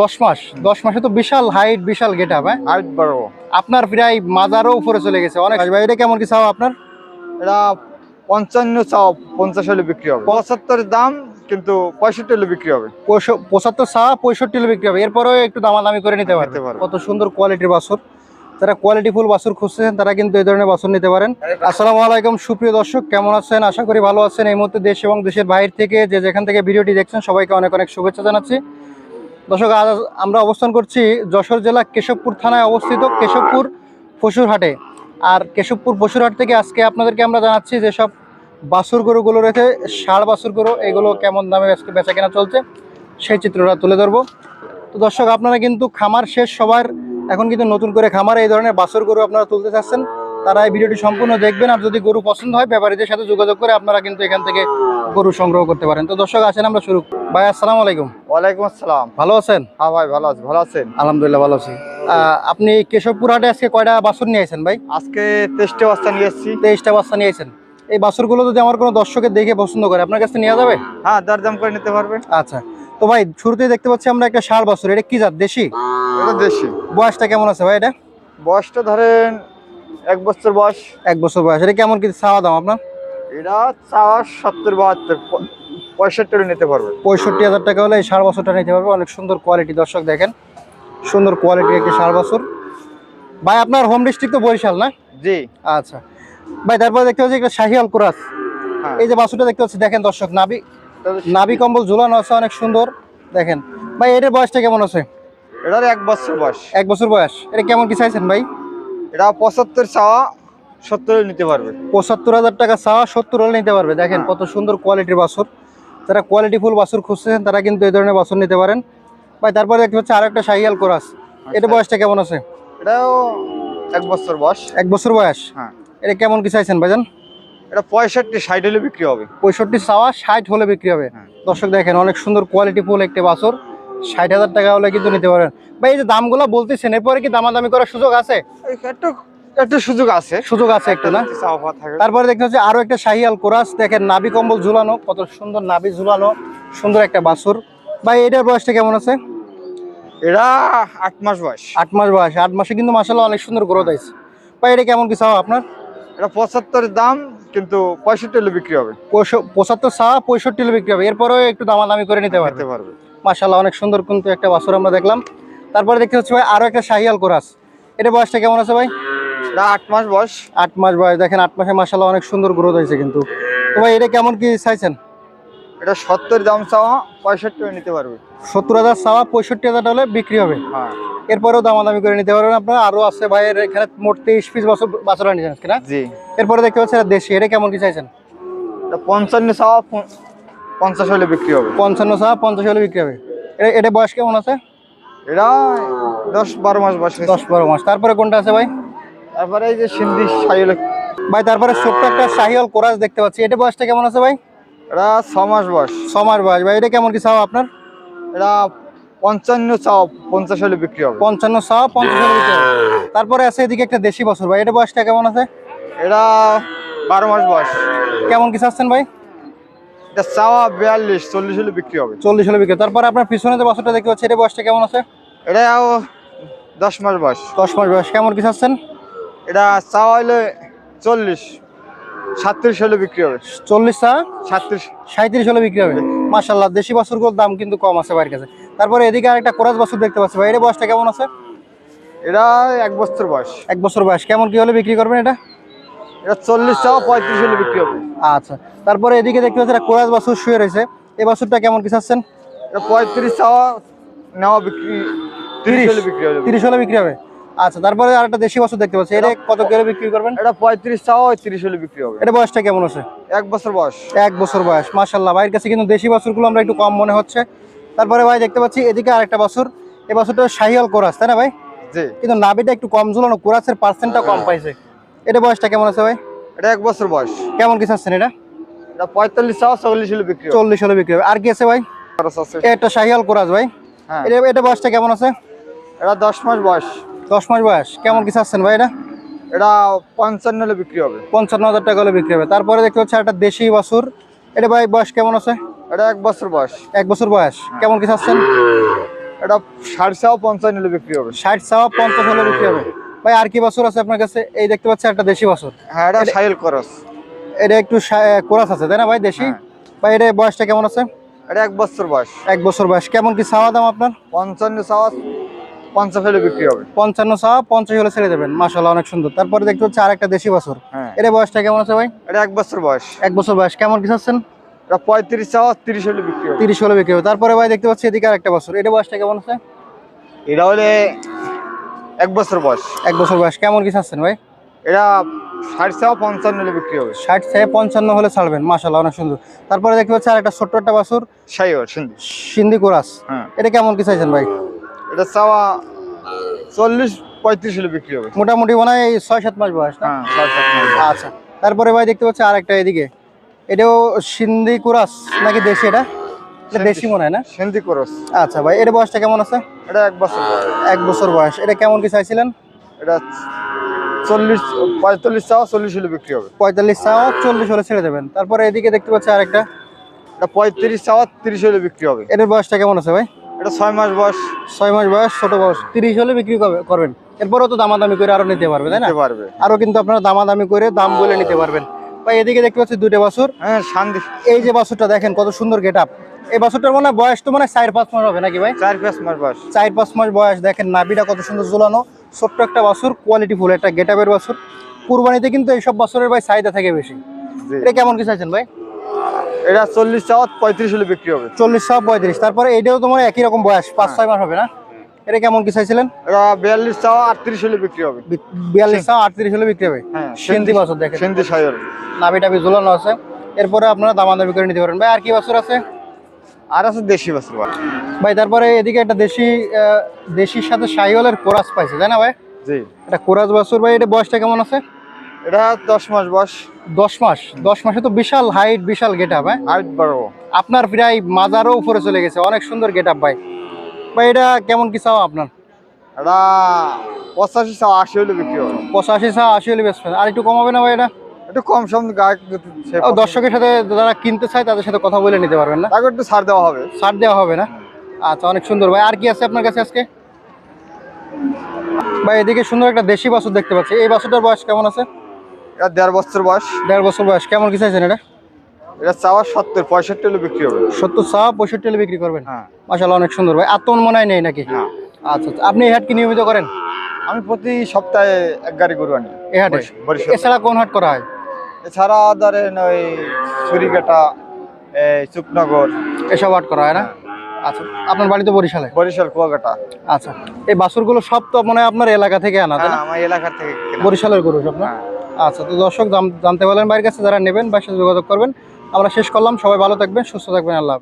দশ মাস দশ মাসে তো বিশাল হাইট বিশাল গেট হ্যাঁ? হাইট বড়। আপনার প্রায় মাজারও উপরে চলে গেছে। অনেক ভাই এটা কেমন কি চাও আপনার? এটা পঞ্চান্ন চাও পঞ্চাশ হলে বিক্রি হবে। পঁচাত্তর দাম কিন্তু পঁয়ষট্টি হলে বিক্রি হবে। পঁচাত্তর চা পঁয়ষট্টি হলে বিক্রি হবে। এরপরেও একটু দামাদামি করে নিতে পারবে। নিতে পারবে। কত সুন্দর কোয়ালিটির বাছুর। যারা কোয়ালিটি ফুল বাছুর খুঁজছেন তারা কিন্তু এই ধরনের বাছুর নিতে পারেন। আসসালামু আলাইকুম সুপ্রিয় দর্শক কেমন আছেন? আশা করি ভালো আছেন। এই মুহূর্তে দেশ এবং দেশের বাইরে থেকে যে যেখান থেকে ভিডিওটি দেখছেন সবাইকে অনেক অনেক শুভেচ্ছা জানাচ্ছি। দর্শক, আজ আমরা অবস্থান করছি যশোর জেলা কেশবপুর থানায় অবস্থিত কেশবপুর পশুরহাটে। আর কেশবপুর পশুরহাট থেকে আজকে আপনাদেরকে আমরা জানাচ্ছি যেসব বাছুর গরুগুলো রয়েছে, ষাড় বাছুর গরু, এগুলো কেমন দামে আজকে বেচা কেনা চলছে সেই চিত্রটা তুলে ধরবো। তো দর্শক, আপনারা কিন্তু খামার শেষ, সবার এখন কিন্তু নতুন করে খামার, এই ধরনের বাছুর গরু আপনারা তুলতে চাচ্ছেন, তারা এই ভিডিওটি সম্পূর্ণ দেখবেন। আর যদি গরু পছন্দ হয়, ব্যাপারীদের সাথে যোগাযোগ করে আপনারা কিন্তু এখান থেকে গরু সংগ্রহ করতে পারেন। তো দর্শক আছেন আমরা শুরু ভাই আসসালামু আলাইকুম। ওয়ালাইকুম আসসালাম। ভালো আছেন? হ্যাঁ ভাই ভালো আছি। ভালো আছেন? আলহামদুলিল্লাহ ভালো আছি। আপনি কেশবপুর হাটে আজকে কয়টা বাছুর নিয়ে আছেন ভাই? আজকে তেইশটা বস্তা নিয়ে এসেছি। তেইশটা বাচ্চা নিয়েছেন এই বাছুরগুলো যদি আমার কোনো দর্শকের দেখে পছন্দ করে আপনার কাছে নিয়ে যাবে? হ্যাঁ দরদাম করে নিতে পারবে আচ্ছা। তো ভাই শুরুতেই দেখতে পাচ্ছি আমরা একটা ষাড় বাছুর। এটা কি জাত? দেশি? এটা দেশি। বয়সটা কেমন আছে ভাই এটা? বয়সটা ধরেন এক বছর বয়স। এক বছর বয়স। এটা কেমন কি চাওয়া দাম আপনার? এটা চাওয়া সত্তর বাহাত্তর পঁয়ষট্টি নিতে পারবে। পঁয়ষট্টি হাজার টাকা হলে এই ষাড় বছরটা নিতে পারবে। অনেক সুন্দর কোয়ালিটি দর্শক দেখেন। সুন্দর কোয়ালিটির একটি ষাড় বছর। ভাই আপনার হোম ডিস্ট্রিক্ট তো বরিশাল না? জি। আচ্ছা। ভাই তারপরে দেখতে পাচ্ছি একটা শাহিয়াল কোরাস। হ্যাঁ। এই যে বাছুরটা দেখতে পাচ্ছি দেখেন দর্শক নাবি নাবি কম্বল ঝুলানো আছে অনেক সুন্দর। দেখেন। ভাই এটার বয়সটা কেমন আছে? এটার এক বছর বয়স। এক বছর বয়স। এটা কেমন কি চাইছেন ভাই? এটা পঁচাত্তর চাওয়া সত্তর নিতে পারবে। পঁচাত্তর হাজার টাকা চাওয়া সত্তর হলে নিতে পারবে। দেখেন হ্যাঁ। কত সুন্দর কোয়ালিটির বাছুর যারা কোয়ালিটি ফুল বাছুর খুঁজছেন তারা কিন্তু এই ধরনের বাছুর নিতে পারেন। ভাই তারপরে দেখতে পাচ্ছি আরও একটা শাহিয়াল কোরাস। এটা বয়সটা কেমন আছে? এটাও এক বছর বয়স। এক বছর বয়স? হ্যাঁ। এটা কেমন কি চাইছেন ভাইজান? এটা পঁয়ষট্টি ষাট হলে বিক্রি হবে। পঁয়ষট্টি চাওয়া ষাট হলে বিক্রি হবে। হ্যাঁ। দর্শক দেখেন অনেক সুন্দর কোয়ালিটি ফুল একটি বাছুর ষাট হাজার টাকা হলে কিন্তু নিতে পারেন। ভাই এই যে দামগুলো বলতেছেন এরপরে কি দামাদামি করার সুযোগ আছে? একটু একটু সুযোগ আছে। সুযোগ আছে একটু না? তারপরে দেখতে হচ্ছে আরও একটা শাহিয়াল কোরাস। দেখেন নাবি কম্বল ঝুলানো কত সুন্দর নাবি ঝুলানো সুন্দর একটা বাছুর। ভাই এটার বয়সটা কেমন আছে? এরা আট মাস বয়স। আট মাস বয়স। আট মাসে কিন্তু মাসাল্লাহ অনেক সুন্দর গ্রোথ আছে ভাই এটা কেমন কি চাও আপনার? এটা পঁচাত্তর দাম কিন্তু পঁয়ষট্টি হলে বিক্রি হবে। পঁচাত্তর চা পঁয়ষট্টি হলে বিক্রি হবে। এরপরেও একটু দামাদামি করে নিতে পারবে। নিতে পারবে। মাসাল্লাহ অনেক সুন্দর কিন্তু একটা বাছুর আমরা দেখলাম। তারপরে দেখতে হচ্ছে ভাই আরও একটা শাহিয়াল কোরাস। এটা বয়সটা কেমন আছে ভাই? আট মাস বয়স। আট মাস বয়স দেখেন আট মাসে মাসাল্লাহ অনেক সুন্দর গ্রোথ হয়েছে কিন্তু। তো ভাই এটা কেমন কি চাইছেন? এটা সত্তর দাম চাওয়া পঁয়ষট্টি নিতে পারবে। সত্তর হাজার চাওয়া পঁয়ষট্টি হাজার হলে বিক্রি হবে। হ্যাঁ। এরপরেও দামাদামি করে নিতে পারবেন আপনারা। আরও আছে ভাইয়ের এখানে মোট তেইশ পিস বছর বাছর নিয়েছেন কিনা? জি। এরপরে দেখতে পাচ্ছি এটা দেশি এটা কেমন কি চাইছেন? পঞ্চান্ন চাওয়া পঞ্চাশ হলে বিক্রি হবে। পঞ্চান্ন চা পঞ্চাশ হলে বিক্রি হবে। এটা- এটা বয়স কেমন আছে? এটা দশ বারো মাস বয়স দশ বারো মাস। তারপরে কোনটা আছে ভাই? তারপরে এই যে সিন্ধি সাই ভাই তারপরে ছোট্ট একটা শাহিওয়াল কোরাস দেখতে পাচ্ছি। এটা বয়সটা কেমন আছে ভাই? এটা ছ মাস বয়স। ছ মাস বয়স। ভাই এটা কেমন কি চাও আপনার? এটা পঞ্চান্ন চাওয়া পঞ্চাশ হলে বিক্রি হবে। পঞ্চান্ন চা পঞ্চাশ হলে বিক্রি হবে। তারপরে আছে এদিকে একটা দেশি বছর। ভাই এটা বয়সটা কেমন আছে? এটা বারো মাস বয়স। কেমন কি চাচ্ছেন ভাই? এটা চাওয়া বিয়াল্লিশ চল্লিশ হলে বিক্রি হবে। চল্লিশ হলে বিক্রি তারপরে আপনার পিছনে যে বছরটা দেখতে পাচ্ছি এটা বয়সটা কেমন আছে? এটাও দশ মাস বয়স। দশ মাস বয়স। কেমন কি চাচ্ছেন? এটা চাওয়া হলে চল্লিশ সাতত্রিশ হলে বিক্রি হবে। চল্লিশ চা সাতত্রিশ। সাঁত্রিশ হলে বিক্রি হবে। মাসাল্লাহ দেশি বাছুরগুলোর দাম কিন্তু কম আছে বাড়ির কাছে। তারপরে এদিকে আরেকটা কোরাস বাছুর দেখতে পাচ্ছি ভাই। এটা বয়সটা কেমন আছে? এটা এক বছর বয়স। এক বছর বয়স। কেমন কি হলে বিক্রি করবেন এটা? এটা চল্লিশ চাওয়া পঁয়ত্রিশ হলে বিক্রি হবে। আচ্ছা তারপরে এদিকে দেখতে পাচ্ছি একটা কোরাস বাছুর শুয়ে রয়েছে। এই বাছুরটা কেমন কি চাচ্ছেন? এটা পঁয়ত্রিশ চাওয়া নেওয়া বিক্রি তিরিশ হলে বিক্রি হবে। তিরিশ হলে বিক্রি হবে। আচ্ছা তারপরে আর একটা দেশি বাছুর দেখতে পাচ্ছি। এটা কত কিলো বিক্রি করবেন? এটা পঁয়ত্রিশ চাওয়া তিরিশ হলে বিক্রি হবে। এটা বয়সটা কেমন আছে? এক বছর বয়স। এক বছর বয়স মাশাল্লাহ ভাইয়ের কাছে কিন্তু দেশি বাছুরগুলো আমরা একটু কম মনে হচ্ছে। তারপরে ভাই দেখতে পাচ্ছি এদিকে আরেকটা বাছুর। এই বাছুরটা শাহিয়াল কোরাস তাই না ভাই? জি। কিন্তু নাবিটা একটু কম ঝুলানো কোরাসের পার্সেন্টটা কম পাইছে। এটা বয়সটা কেমন আছে ভাই? এটা এক বছর বয়স। কেমন কি চাচ্ছেন এটা? এটা পঁয়তাল্লিশ চাওয়া চল্লিশ হলে বিক্রি হবে। চল্লিশ হলে বিক্রি হবে। আর কি আছে ভাই? এটা শাহিয়াল কোরাস ভাই। হ্যাঁ। এটা এটা বয়সটা কেমন আছে? এটা দশ মাস বয়স। দশ মাস বয়স। কেমন কি চাচ্ছেন ভাই এটা? এটা পঞ্চান্ন হলে বিক্রি হবে। পঞ্চান্ন হাজার টাকা হলে বিক্রি হবে। তারপরে দেখতে হচ্ছে একটা দেশি বাছুর। এটা ভাই বয়স কেমন আছে? এটা এক বছর বয়স। এক বছর বয়স। কেমন কি চাচ্ছেন? এটা ষাট চাওয়া পঞ্চান্ন হলে বিক্রি হবে। ষাট চাওয়া পঞ্চাশ হলে বিক্রি হবে। ভাই আর কি বাছুর আছে আপনার কাছে? এই দেখতে পাচ্ছি একটা দেশি বাছুর। হ্যাঁ এটা সাইল করস এটা একটু কোরাস আছে তাই না ভাই দেশি? হ্যাঁ। ভাই এটা বয়সটা কেমন আছে? এটা এক বছর বয়স। এক বছর বয়স। কেমন কি চাওয়া দাম আপনার? পঞ্চান্ন চাওয়া পঞ্চাশ হলে বিক্রি হবে। পঞ্চান্ন চাওয়া পঞ্চাশ হলে ছেড়ে দেবেন। মাসাল্লাহ অনেক সুন্দর। তারপরে দেখতে পাচ্ছি আর একটা দেশি বাছুর। হ্যাঁ। এটা বয়সটা কেমন আছে ভাই? এটা এক বছর বয়স। এক বছর বয়স। কেমন কি চাচ্ছেন? এটা পঁয়ত্রিশ চাওয়া তিরিশ হলে বিক্রি হবে। তিরিশ হলে বিক্রি হবে। তারপরে ভাই দেখতে পাচ্ছি এদিকে আর একটা বছর। এটা বয়সটা কেমন আছে? এটা হলে এক বছর বয়স। এক বছর বয়স। কেমন কি চাচ্ছেন ভাই? এটা সাড়ে চাওয়া পঞ্চান্ন হলে বিক্রি হবে। ষাট থেকে পঞ্চান্ন হলে ছাড়বেন। মাসাল্লাহ অনেক সুন্দর। তারপরে দেখতে পাচ্ছি আর একটা ছোট্ট একটা বাছুর। সাইওর সিন্ধি। সিন্ধি কোরাস। হ্যাঁ। এটা কেমন কি চাইছেন ভাই? এটা চাওয়া চল্লিশ পঁয়ত্রিশ হলে বিক্রি হবে। মোটামুটি মনে হয় ছয় সাত মাস বয়স হ্যাঁ। আচ্ছা। তারপরে ভাই দেখতে পাচ্ছি আর একটা এদিকে। এটাও সিন্ধি কুরাস নাকি দেশি এটা? দেশি মনে হয় না? সিন্ধি কুরাস। আচ্ছা ভাই এটা বয়সটা কেমন আছে? এটা এক বছর এক বছর বয়স। এটা কেমন কি চাইছিলেন? এটা চল্লিশ পঁয়তাল্লিশ চাওয়া চল্লিশ হলে বিক্রি হবে। পঁয়তাল্লিশ চাও চল্লিশ হলে ছেড়ে দেবেন। তারপরে এদিকে দেখতে পাচ্ছি আরেকটা। এটা পঁয়ত্রিশ চাওয়া তিরিশ হলে বিক্রি হবে। এটার বয়সটা কেমন আছে ভাই? এটা ছয় মাস বয়স। ছয় মাস বয়স ছোট বয়স। তিরিশ হলে বিক্রি করবে- করবেন। এরপরও তো দামাদামি করে আরও নিতে পারবে তাই না? পারবে। আরও কিন্তু আপনারা দামাদামি করে দাম বলে নিতে পারবেন। ভাই এদিকে দেখতে পাচ্ছি দুটো বাছুর। হ্যাঁ শান্তি। এই যে বাছুরটা দেখেন কত সুন্দর গেট আপ এই বাছুরটার মনে বয়স তো মানে চার পাঁচ মাস হবে নাকি ভাই? চার পাঁচ মাস বয়স। চার পাঁচ মাস বয়স দেখেন নাভিটা কত সুন্দর ঝুলানো। ছোট্ট একটা বাছুর কোয়ালিটি ফুল একটা গেট আপের বাছুর। কুরবানিতে কিন্তু এইসব বাছুরের ভাই চাহিদা থাকে বেশি। এটা কেমন কি চাইছেন ভাই? এটা চল্লিশ চাওয়া পঁয়ত্রিশ হলে বিক্রি হবে। চল্লিশ সব পঁয়ত্রিশ। তারপরে এইটাও তোমার একই রকম বয়স পাঁচ ছয় মাস হবে না? এটা কেমন কি চাইছিলেন? এটা বিয়াল্লিশ চাওয়া আটত্রিশ হলে বিক্রি হবে। বিয়াল্লিশ সব আটত্রিশ হলে বিক্রি হবে? হ্যাঁ সিন্ধি বাছুর দেখেন। সিন্ধি সাইওর নাভি টাভি ঝুলানো আছে। এরপরে আপনারা দামাদামি করে নিতে পারেন। ভাই আর কি বাছুর আছে? আর আছে দেশি বছর ভাই। তারপরে এদিকে একটা দেশি দেশির সাথে শাহিওয়ালের কোরাস পাইছে তাই না ভাই? জি। এটা কোরাস বাছুর ভাই এটা বয়সটা কেমন আছে? এটা দশ মাস বয়স। দশ মাস। দশ মাসে তো বিশাল হাইট বিশাল গেট আপ হ্যাঁ? হাইট বড় আপনার প্রায় মাজারও উপরে চলে গেছে। অনেক সুন্দর গেট আপ ভাই। ভাই এটা কেমন কি চাও আপনার? এটা পঁচাশি চাওয়া আশি হলে বিক্রি হবে। পঁচাশি চা আশি হলে বেচবেন। আর একটু কমাবে না ভাই এটা? একটু কম সম গায়ক দর্শকের সাথে যারা কিনতে চায় তাদের সাথে কথা বলে নিতে পারবেন না? তাকে একটু ছাড় দেওয়া হবে। ছাড় দেওয়া হবে না? আচ্ছা অনেক সুন্দর। ভাই আর কি আছে আপনার কাছে আজকে? ভাই এদিকে সুন্দর একটা দেশি বাছুর দেখতে পাচ্ছি। এই বাছুরটার বয়স কেমন আছে? এটা দেড় বছর বয়স। দেড় বছর বয়স। কেমন কি চাইছেন এটা? এটা চাওয়া সত্তর পঁয়ষট্টি হলে বিক্রি হবে। সত্তর চা পঁয়ষট্টি হলে বিক্রি করবেন? হ্যাঁ। মাসাল্লাহ অনেক সুন্দর ভাই। আত্মন মনে হয় নেই নাকি? আচ্ছা আচ্ছা। আপনি এই হাট কি নিয়মিত করেন? আমি প্রতি সপ্তাহে এক গাড়ি গরু আনি। এই হাটে? এছাড়া কোন হাট করা হয়? এছাড়া ধরেন ওই ছুরিকাটা এই চুপনগর। এসব হাট করা হয় না? আচ্ছা আপনার বাড়ি তো বরিশালে? বরিশাল কুয়াকাটা আচ্ছা। এই বাছুরগুলো সব তো মনে হয় আপনার এলাকা থেকে আনা হ্যাঁ আমার এলাকা থেকে বরিশালের গরু সব না? হ্যাঁ। আচ্ছা তো দর্শক জান- জানতে পারলেন বাড়ির কাছে যারা নেবেন বা সাথে যোগাযোগ করবেন আমরা শেষ করলাম, সবাই ভালো থাকবেন, সুস্থ থাকবেন, আল্লাহ।